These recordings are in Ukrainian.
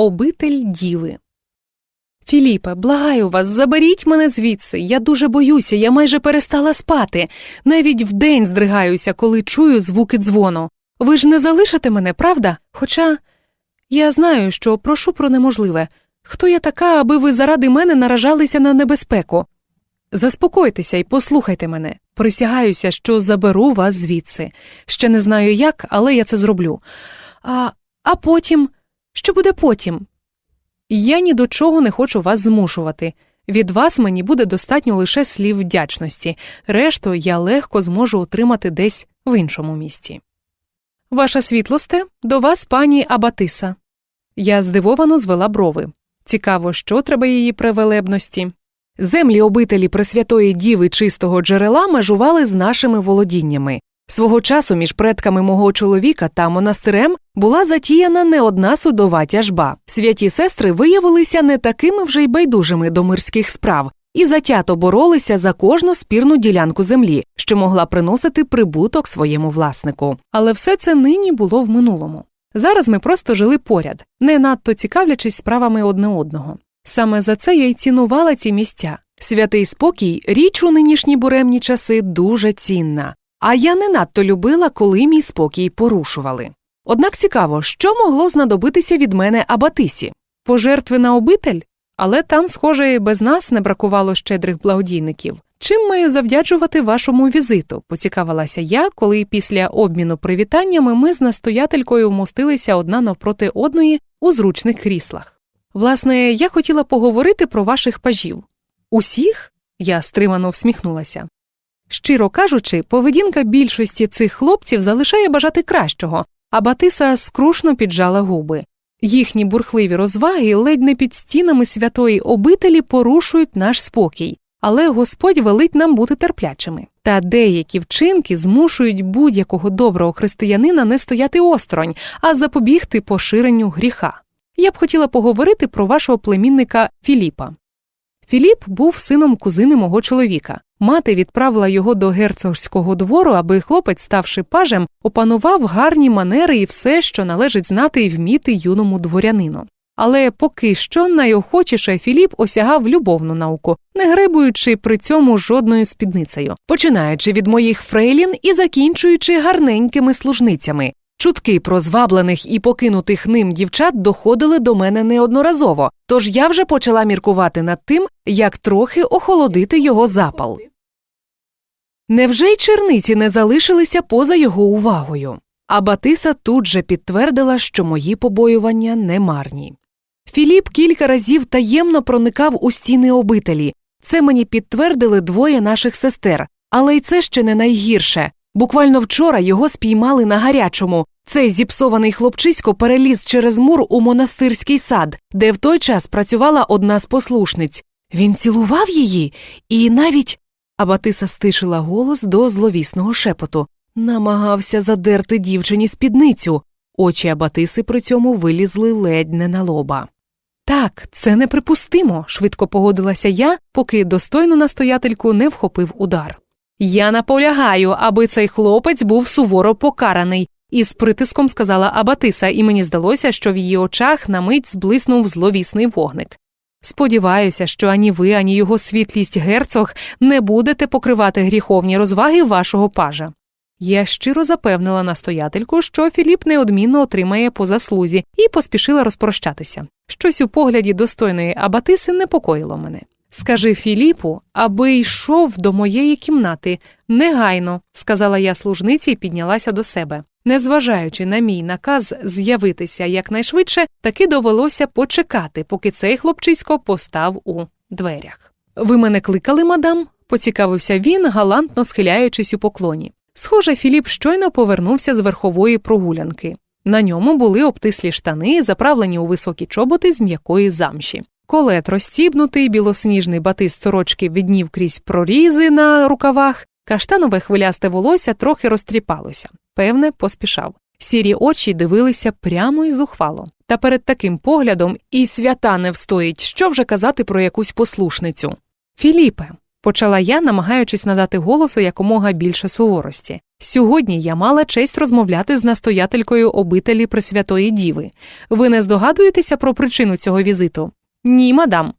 Обитель діви. Філіпе, благаю вас, заберіть мене звідси. Я дуже боюся, я майже перестала спати. Навіть вдень здригаюся, коли чую звуки дзвону. Ви ж не залишите мене, правда? Хоча я знаю, що прошу про неможливе. Хто я така, аби ви заради мене наражалися на небезпеку? Заспокойтеся і послухайте мене. Присягаюся, що заберу вас звідси. Ще не знаю як, але я це зроблю. А, а потім. Що буде потім? Я ні до чого не хочу вас змушувати. Від вас мені буде достатньо лише слів вдячності, решту я легко зможу отримати десь в іншому місці. Ваша світлосте, до вас пані Абатиса. Я здивовано звела брови. Цікаво, що треба її превелебності. Землі обителі Пресвятої Діви чистого джерела межували з нашими володіннями. Свого часу між предками мого чоловіка та монастирем була затіяна не одна судова тяжба. Святі сестри виявилися не такими вже й байдужими до мирських справ і затято боролися за кожну спірну ділянку землі, що могла приносити прибуток своєму власнику. Але все це нині було в минулому. Зараз ми просто жили поряд, не надто цікавлячись справами одне одного. Саме за це я й цінувала ці місця. Святий спокій, річ у нинішні буремні часи дуже цінна. А я не надто любила, коли мій спокій порушували. Однак цікаво, що могло знадобитися від мене Абатисі? Пожертви на обитель? Але там, схоже, і без нас не бракувало щедрих благодійників. Чим маю завдячувати вашому візиту? поцікавилася я, коли після обміну привітаннями ми з настоятелькою вмостилися одна навпроти одної у зручних кріслах. Власне, я хотіла поговорити про ваших пажів. Усіх? я стримано всміхнулася. Щиро кажучи, поведінка більшості цих хлопців залишає бажати кращого, а Батиса скрушно піджала губи. Їхні бурхливі розваги ледь не під стінами святої обителі порушують наш спокій, але Господь велить нам бути терплячими. Та деякі вчинки змушують будь-якого доброго християнина не стояти осторонь, а запобігти поширенню гріха. Я б хотіла поговорити про вашого племінника Філіпа. Філіп був сином кузини мого чоловіка. Мати відправила його до герцогського двору, аби хлопець, ставши пажем, опанував гарні манери і все, що належить знати і вміти юному дворянину. Але поки що найохочіше Філіп осягав любовну науку, не гребуючи при цьому жодною спідницею, починаючи від моїх фрейлін і закінчуючи гарненькими служницями. Чутки про зваблених і покинутих ним дівчат доходили до мене неодноразово, тож я вже почала міркувати над тим, як трохи охолодити його запал. Невже й черниці не залишилися поза його увагою? А Батиса тут же підтвердила, що мої побоювання не марні. Філіп кілька разів таємно проникав у стіни обителі. Це мені підтвердили двоє наших сестер, але й це ще не найгірше. Буквально вчора його спіймали на гарячому. Цей зіпсований хлопчисько переліз через мур у монастирський сад, де в той час працювала одна з послушниць. Він цілував її і навіть. Абатиса стишила голос до зловісного шепоту, намагався задерти дівчині спідницю. Очі Абатиси при цьому вилізли ледь не на лоба. Так, це неприпустимо, швидко погодилася я, поки достойну настоятельку не вхопив удар. Я наполягаю, аби цей хлопець був суворо покараний, із притиском сказала Абатиса, і мені здалося, що в її очах на мить зблиснув зловісний вогник. Сподіваюся, що ані ви, ані його світлість герцог не будете покривати гріховні розваги вашого пажа. Я щиро запевнила настоятельку, що Філіп неодмінно отримає по заслузі, і поспішила розпрощатися. Щось у погляді достойної Абатиси непокоїло мене. Скажи Філіпу, аби йшов до моєї кімнати негайно, сказала я служниці і піднялася до себе. Незважаючи на мій наказ з'явитися якнайшвидше, таки довелося почекати, поки цей хлопчисько постав у дверях. Ви мене кликали, мадам? поцікавився він, галантно схиляючись у поклоні. Схоже, Філіп щойно повернувся з верхової прогулянки. На ньому були обтислі штани, заправлені у високі чоботи з м'якої замші. Колет розстібнутий, білосніжний батист сорочки віднів крізь прорізи на рукавах, каштанове хвилясте волосся трохи розтріпалося. Певне, поспішав. Сірі очі дивилися прямо й зухвало. Та перед таким поглядом і свята не встоїть, що вже казати про якусь послушницю. Філіпе, почала я, намагаючись надати голосу якомога більше суворості. Сьогодні я мала честь розмовляти з настоятелькою обителі Пресвятої Діви. Ви не здогадуєтеся про причину цього візиту? Ні, мадам.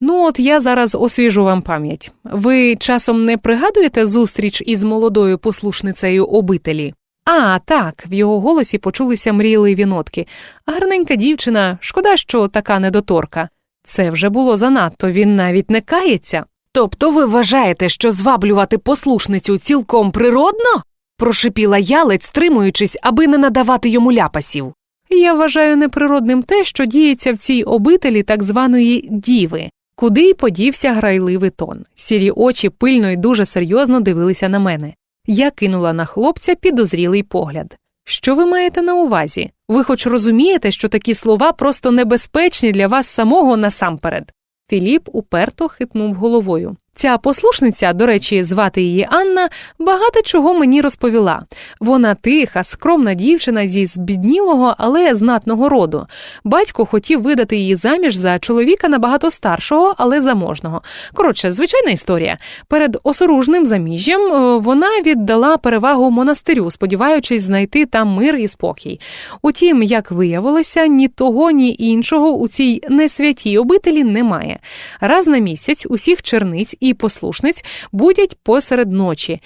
Ну, от я зараз освіжу вам пам'ять. Ви часом не пригадуєте зустріч із молодою послушницею обителі? А, так, в його голосі почулися мрійливі нотки. Гарненька дівчина, шкода, що така недоторка. Це вже було занадто, він навіть не кається. Тобто ви вважаєте, що зваблювати послушницю цілком природно? прошипіла я, ледь стримуючись, аби не надавати йому ляпасів. Я вважаю неприродним те, що діється в цій обителі так званої діви, куди й подівся грайливий тон. Сірі очі пильно і дуже серйозно дивилися на мене. Я кинула на хлопця підозрілий погляд. Що ви маєте на увазі? Ви хоч розумієте, що такі слова просто небезпечні для вас самого насамперед? Філіп уперто хитнув головою. Ця послушниця, до речі, звати її Анна, багато чого мені розповіла. Вона тиха, скромна дівчина зі збіднілого, але знатного роду. Батько хотів видати її заміж за чоловіка набагато старшого, але заможного. Коротше, звичайна історія. Перед осоружним заміжжям е, вона віддала перевагу монастирю, сподіваючись знайти там мир і спокій. Утім, як виявилося, ні того, ні іншого у цій несвятій обителі немає. Раз на місяць усіх черниць і послушниць будять посеред ночі.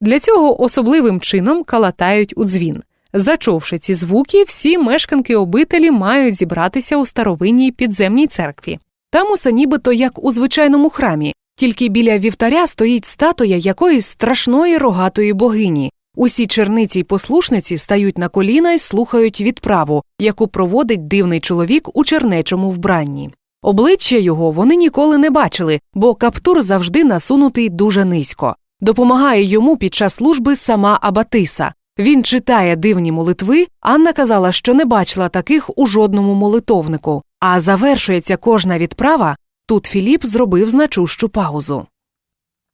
Для цього особливим чином калатають у дзвін. Зачувши ці звуки, всі мешканки обителі мають зібратися у старовинній підземній церкві. Там усе нібито як у звичайному храмі, тільки біля вівтаря стоїть статуя якоїсь страшної рогатої богині. Усі черниці й послушниці стають на коліна й слухають відправу, яку проводить дивний чоловік у чернечому вбранні. Обличчя його вони ніколи не бачили, бо каптур завжди насунутий дуже низько. Допомагає йому під час служби сама Абатиса. Він читає дивні молитви. Анна казала, що не бачила таких у жодному молитовнику. А завершується кожна відправа. Тут Філіп зробив значущу паузу.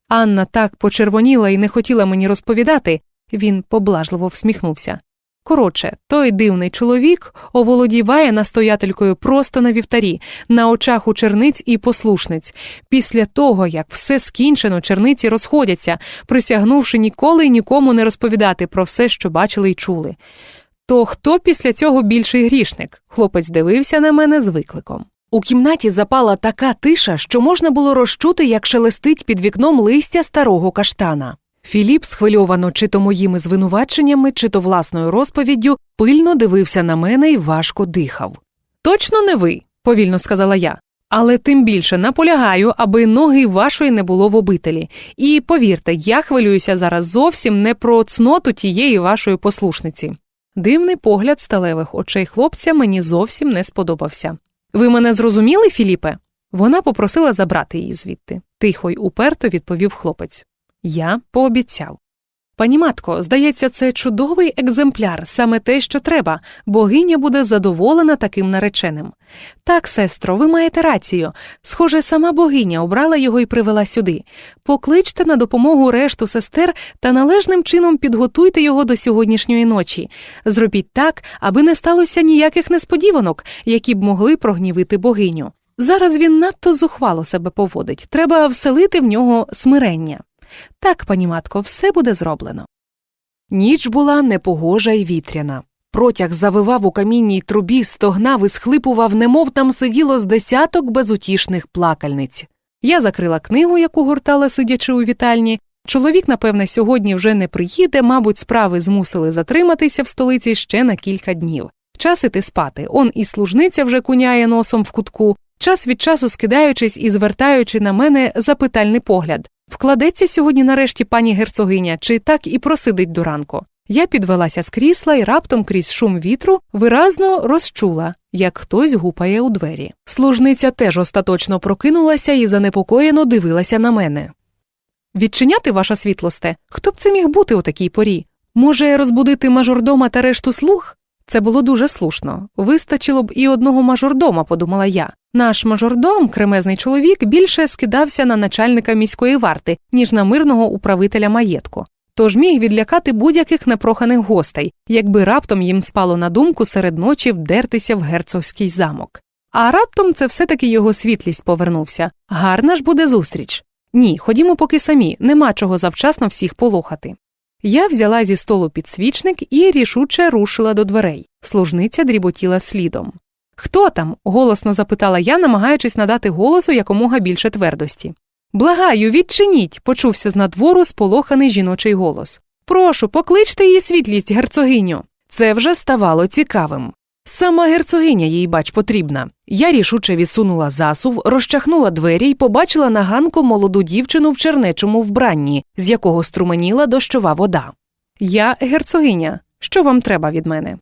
Анна так почервоніла і не хотіла мені розповідати. Він поблажливо всміхнувся. Коротше, той дивний чоловік оволодіває настоятелькою просто на вівтарі, на очах у черниць і послушниць. Після того, як все скінчено, черниці розходяться, присягнувши ніколи й нікому не розповідати про все, що бачили й чули. То хто після цього більший грішник? Хлопець дивився на мене з викликом. У кімнаті запала така тиша, що можна було розчути, як шелестить під вікном листя старого каштана. Філіп, схвильовано чи то моїми звинуваченнями, чи то власною розповіддю, пильно дивився на мене і важко дихав. Точно не ви, повільно сказала я. Але тим більше наполягаю, аби ноги вашої не було в обителі. І повірте, я хвилююся зараз зовсім не про цноту тієї вашої послушниці. Дивний погляд сталевих очей хлопця мені зовсім не сподобався. Ви мене зрозуміли, Філіпе? Вона попросила забрати її звідти. Тихо й уперто відповів хлопець. Я пообіцяв. Пані матко, здається, це чудовий екземпляр, саме те, що треба, богиня буде задоволена таким нареченим. Так, сестро, ви маєте рацію. Схоже, сама богиня обрала його і привела сюди. Покличте на допомогу решту сестер та належним чином підготуйте його до сьогоднішньої ночі. Зробіть так, аби не сталося ніяких несподіванок, які б могли прогнівити богиню. Зараз він надто зухвало себе поводить. Треба вселити в нього смирення. Так, пані матко, все буде зроблено. Ніч була непогожа й вітряна. Протяг завивав у камінній трубі, стогнав і схлипував, немов там сиділо з десяток безутішних плакальниць. Я закрила книгу, яку гуртала, сидячи у вітальні. Чоловік, напевне, сьогодні вже не приїде, мабуть, справи змусили затриматися в столиці ще на кілька днів. Час іти спати. Он і служниця вже куняє носом в кутку, час від часу скидаючись і звертаючи на мене запитальний погляд. Вкладеться сьогодні нарешті пані герцогиня, чи так і просидить до ранку. Я підвелася з крісла і раптом крізь шум вітру виразно розчула, як хтось гупає у двері. Служниця теж остаточно прокинулася і занепокоєно дивилася на мене. Відчиняти ваша світлосте? Хто б це міг бути у такій порі? Може, розбудити мажордома та решту слуг? Це було дуже слушно. Вистачило б і одного мажордома, подумала я. Наш мажордом, кремезний чоловік, більше скидався на начальника міської варти, ніж на мирного управителя маєтку. Тож міг відлякати будь-яких непроханих гостей, якби раптом їм спало на думку серед ночі вдертися в герцогський замок. А раптом це все таки його світлість повернувся. Гарна ж буде зустріч. Ні, ходімо поки самі, нема чого завчасно всіх полохати. Я взяла зі столу підсвічник і рішуче рушила до дверей. Служниця дріботіла слідом. Хто там? голосно запитала я, намагаючись надати голосу якомога більше твердості. Благаю, відчиніть, почувся з надвору сполоханий жіночий голос. Прошу, покличте її світлість, герцогиню. Це вже ставало цікавим. Сама герцогиня їй бач потрібна. Я рішуче відсунула засув, розчахнула двері і побачила на ганку молоду дівчину в чернечому вбранні, з якого струменіла дощова вода. Я герцогиня. Що вам треба від мене?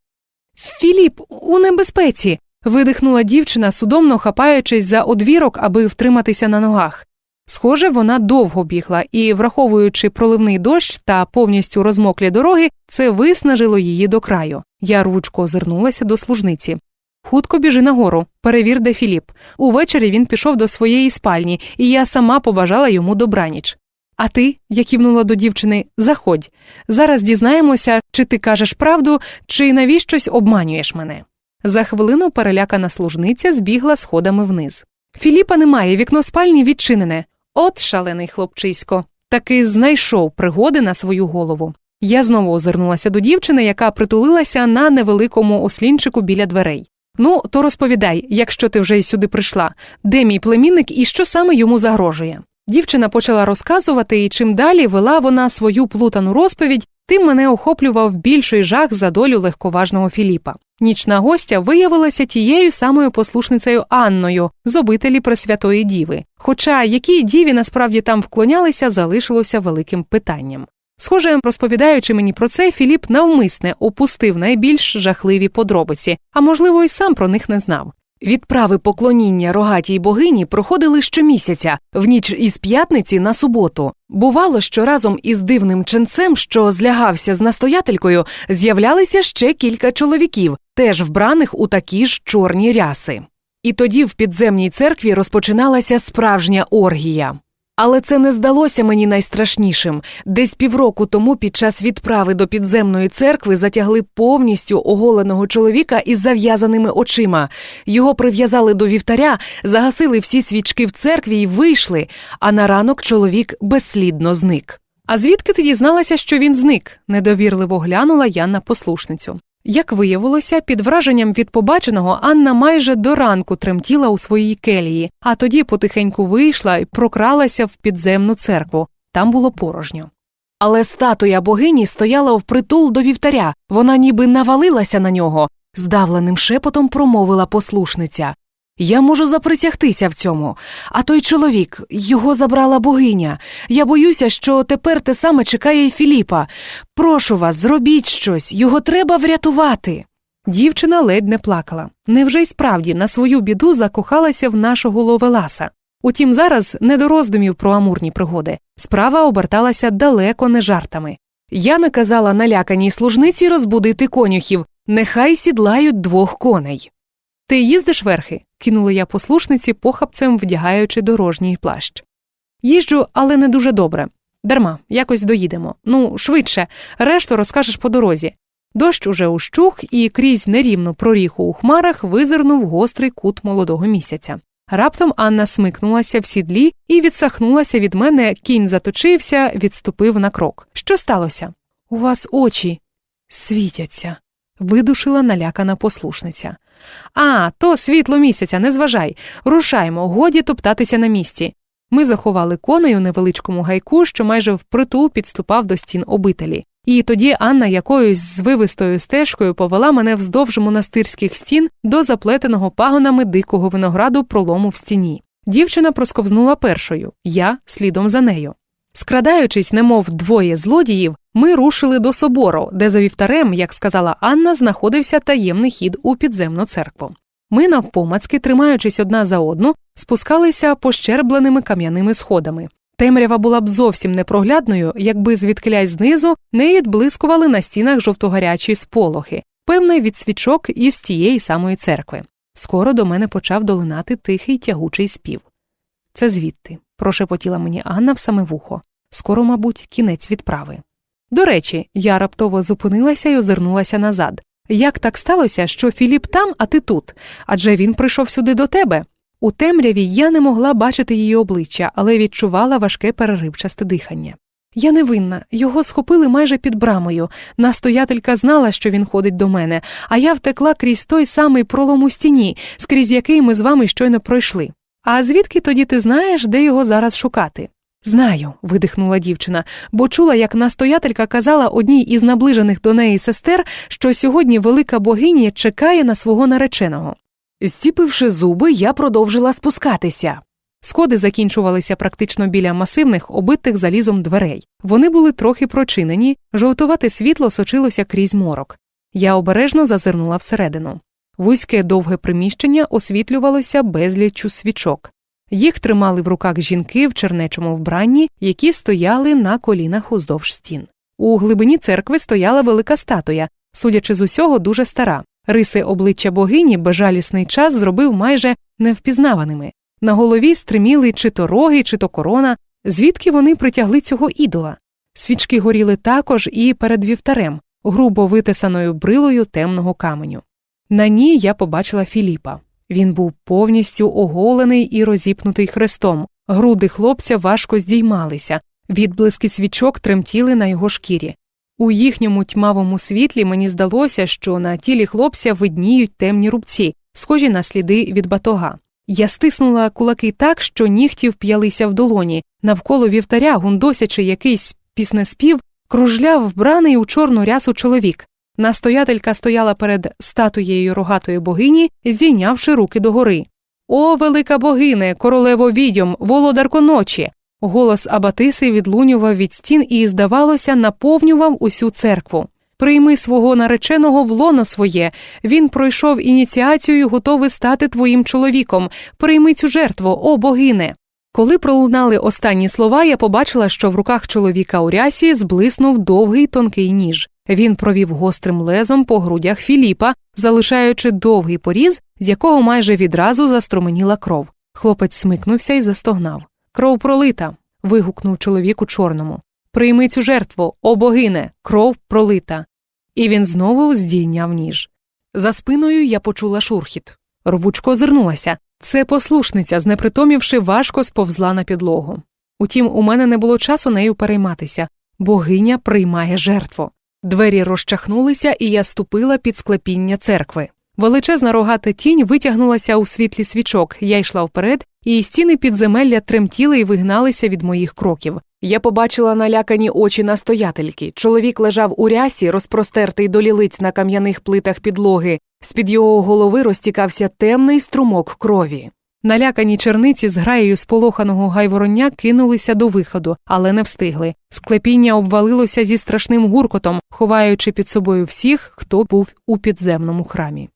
Філіп, у небезпеці. видихнула дівчина, судомно хапаючись за одвірок, аби втриматися на ногах. Схоже, вона довго бігла, і, враховуючи проливний дощ та повністю розмоклі дороги, це виснажило її до краю. Я ручко озирнулася до служниці. Хутко біжи нагору, перевір, де Філіп. Увечері він пішов до своєї спальні, і я сама побажала йому добраніч. А ти, я кивнула до дівчини, заходь. Зараз дізнаємося, чи ти кажеш правду, чи навіщось обманюєш мене. За хвилину перелякана служниця збігла сходами вниз. Філіпа немає, вікно спальні відчинене. От шалений хлопчисько. Таки знайшов пригоди на свою голову. Я знову озирнулася до дівчини, яка притулилася на невеликому ослінчику біля дверей. Ну, то розповідай, якщо ти вже й сюди прийшла, де мій племінник і що саме йому загрожує. Дівчина почала розказувати, і чим далі вела вона свою плутану розповідь, тим мене охоплював більший жах за долю легковажного Філіпа. Нічна гостя виявилася тією самою послушницею Анною з обителі Пресвятої Діви. Хоча якій діві насправді там вклонялися, залишилося великим питанням. Схоже, розповідаючи мені про це, Філіп навмисне опустив найбільш жахливі подробиці, а можливо, й сам про них не знав. Відправи поклоніння рогатій богині проходили щомісяця, в ніч із п'ятниці на суботу. Бувало, що разом із дивним ченцем, що злягався з настоятелькою, з'являлися ще кілька чоловіків, теж вбраних у такі ж чорні ряси. І тоді в підземній церкві розпочиналася справжня оргія. Але це не здалося мені найстрашнішим. Десь півроку тому під час відправи до підземної церкви затягли повністю оголеного чоловіка із зав'язаними очима. Його прив'язали до вівтаря, загасили всі свічки в церкві і вийшли, а на ранок чоловік безслідно зник. А звідки ти дізналася, що він зник? недовірливо глянула я на послушницю. Як виявилося, під враженням від побаченого Анна майже до ранку тремтіла у своїй келії, а тоді потихеньку вийшла і прокралася в підземну церкву. Там було порожньо. Але статуя богині стояла впритул до вівтаря, вона ніби навалилася на нього, здавленим шепотом промовила послушниця. Я можу заприсягтися в цьому. А той чоловік, його забрала богиня. Я боюся, що тепер те саме чекає й Філіпа. Прошу вас, зробіть щось, його треба врятувати. Дівчина ледь не плакала. Невже й справді на свою біду закохалася в нашого ловеласа? Утім, зараз не до роздумів про амурні пригоди. Справа оберталася далеко не жартами. Я наказала наляканій служниці розбудити конюхів, нехай сідлають двох коней. Ти їздиш верхи? кинула я послушниці, похапцем вдягаючи дорожній плащ. Їжджу, але не дуже добре. Дарма, якось доїдемо. Ну, швидше, решту розкажеш по дорозі. Дощ уже ущух, і крізь нерівну проріху у хмарах визирнув гострий кут молодого місяця. Раптом Анна смикнулася в сідлі і відсахнулася від мене, кінь заточився, відступив на крок. Що сталося? У вас очі світяться, видушила налякана послушниця. А, то світло місяця, не зважай. Рушаймо, годі топтатися на місці. Ми заховали коней у невеличкому гайку, що майже впритул підступав до стін обителі. І тоді Анна якоюсь звивистою стежкою повела мене вздовж монастирських стін до заплетеного пагонами дикого винограду пролому в стіні. Дівчина просковзнула першою, я слідом за нею. Скрадаючись, немов двоє злодіїв, ми рушили до собору, де за вівтарем, як сказала Анна, знаходився таємний хід у підземну церкву. Ми, навпомацьки, тримаючись одна за одну, спускалися пощербленими кам'яними сходами. Темрява була б зовсім непроглядною, якби звідкилясь знизу не відблискували на стінах жовтогарячі сполохи, певне від свічок із тієї самої церкви. Скоро до мене почав долинати тихий тягучий спів. Це звідти, прошепотіла мені Анна в саме вухо. Скоро, мабуть, кінець відправи. До речі, я раптово зупинилася і озирнулася назад. Як так сталося, що Філіп там, а ти тут? Адже він прийшов сюди до тебе. У темряві я не могла бачити її обличчя, але відчувала важке переривчасте дихання. Я не винна, його схопили майже під брамою. Настоятелька знала, що він ходить до мене, а я втекла крізь той самий пролом у стіні, скрізь який ми з вами щойно пройшли. А звідки тоді ти знаєш, де його зараз шукати? Знаю, видихнула дівчина, бо чула, як настоятелька казала одній із наближених до неї сестер, що сьогодні велика богиня чекає на свого нареченого. Зціпивши зуби, я продовжила спускатися. Сходи закінчувалися практично біля масивних, обитих залізом дверей. Вони були трохи прочинені, жовтувате світло сочилося крізь морок. Я обережно зазирнула всередину. Вузьке довге приміщення освітлювалося безліччю свічок. Їх тримали в руках жінки в чернечому вбранні, які стояли на колінах уздовж стін. У глибині церкви стояла велика статуя, судячи з усього, дуже стара. Риси обличчя богині безжалісний час зробив майже невпізнаваними. На голові стриміли чи то роги, чи то корона, звідки вони притягли цього ідола. Свічки горіли також і перед вівтарем, грубо витисаною брилою темного каменю. На ній я побачила Філіпа. Він був повністю оголений і розіпнутий хрестом. Груди хлопця важко здіймалися, відблиски свічок тремтіли на його шкірі. У їхньому тьмавому світлі мені здалося, що на тілі хлопця видніють темні рубці, схожі на сліди від батога. Я стиснула кулаки так, що нігті вп'ялися в долоні, навколо вівтаря, гундосячи якийсь піснеспів, кружляв вбраний у чорну рясу чоловік. Настоятелька стояла перед статуєю рогатої богині, здійнявши руки догори. О, велика богине, королево відьом, володарко ночі. Голос Абатиси відлунював від стін і, здавалося, наповнював усю церкву. Прийми свого нареченого в лоно своє. Він пройшов ініціацію, готовий стати твоїм чоловіком. Прийми цю жертву, о богине. Коли пролунали останні слова, я побачила, що в руках чоловіка у рясі зблиснув довгий тонкий ніж. Він провів гострим лезом по грудях Філіпа, залишаючи довгий поріз, з якого майже відразу заструменіла кров. Хлопець смикнувся і застогнав. Кров пролита. вигукнув чоловік у чорному. Прийми цю жертву, о богине, кров пролита. І він знову здійняв ніж. За спиною я почула шурхіт. Рвучко озирнулася. Це послушниця, знепритомівши, важко сповзла на підлогу. Утім, у мене не було часу нею перейматися. Богиня приймає жертву. Двері розчахнулися, і я ступила під склепіння церкви. Величезна рогата тінь витягнулася у світлі свічок, я йшла вперед, і стіни підземелля тремтіли і вигналися від моїх кроків. Я побачила налякані очі настоятельки. Чоловік лежав у рясі, розпростертий до лілиць на кам'яних плитах підлоги. З під його голови розтікався темний струмок крові. Налякані черниці з граєю сполоханого гайвороння кинулися до виходу, але не встигли. Склепіння обвалилося зі страшним гуркотом, ховаючи під собою всіх, хто був у підземному храмі.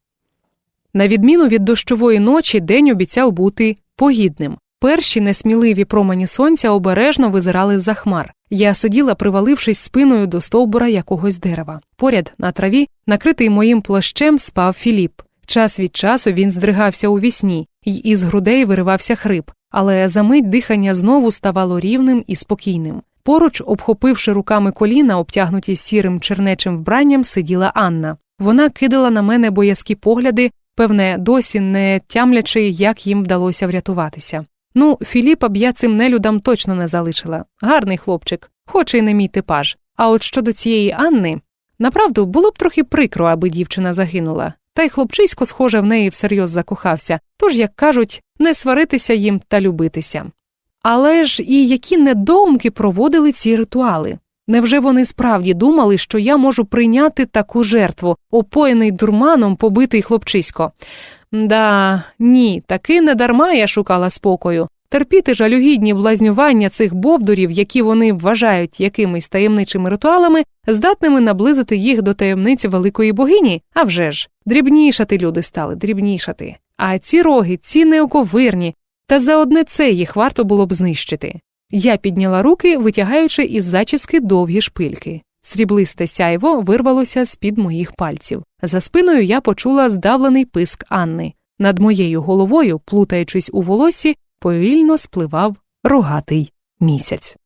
На відміну від дощової ночі, день обіцяв бути погідним. Перші несміливі промені сонця обережно визирали за хмар. Я сиділа, привалившись спиною до стовбура якогось дерева. Поряд на траві, накритий моїм плащем, спав Філіп. Час від часу він здригався у вісні, й із грудей виривався хрип, але за мить дихання знову ставало рівним і спокійним. Поруч, обхопивши руками коліна, обтягнуті сірим чернечим вбранням, сиділа Анна. Вона кидала на мене боязкі погляди, певне, досі не тямлячи, як їм вдалося врятуватися. Ну, Філіпа б я цим нелюдам точно не залишила. Гарний хлопчик, хоч і не мій типаж. А от щодо цієї Анни, направду було б трохи прикро, аби дівчина загинула. Та й хлопчисько, схоже, в неї всерйоз закохався, тож, як кажуть, не сваритися їм та любитися. Але ж і які недоумки проводили ці ритуали? Невже вони справді думали, що я можу прийняти таку жертву, опоєний дурманом побитий хлопчисько? Да, ні, таки не дарма я шукала спокою. Терпіти жалюгідні блазнювання цих бовдурів, які вони вважають якимись таємничими ритуалами, здатними наблизити їх до таємниці великої богині? А вже ж, дрібнішати люди стали, дрібнішати. А ці роги, ці неоковирні, та за одне це їх варто було б знищити. Я підняла руки, витягаючи із зачіски довгі шпильки. Сріблисте сяйво вирвалося з під моїх пальців. За спиною я почула здавлений писк Анни. Над моєю головою, плутаючись у волосі, повільно спливав рогатий місяць.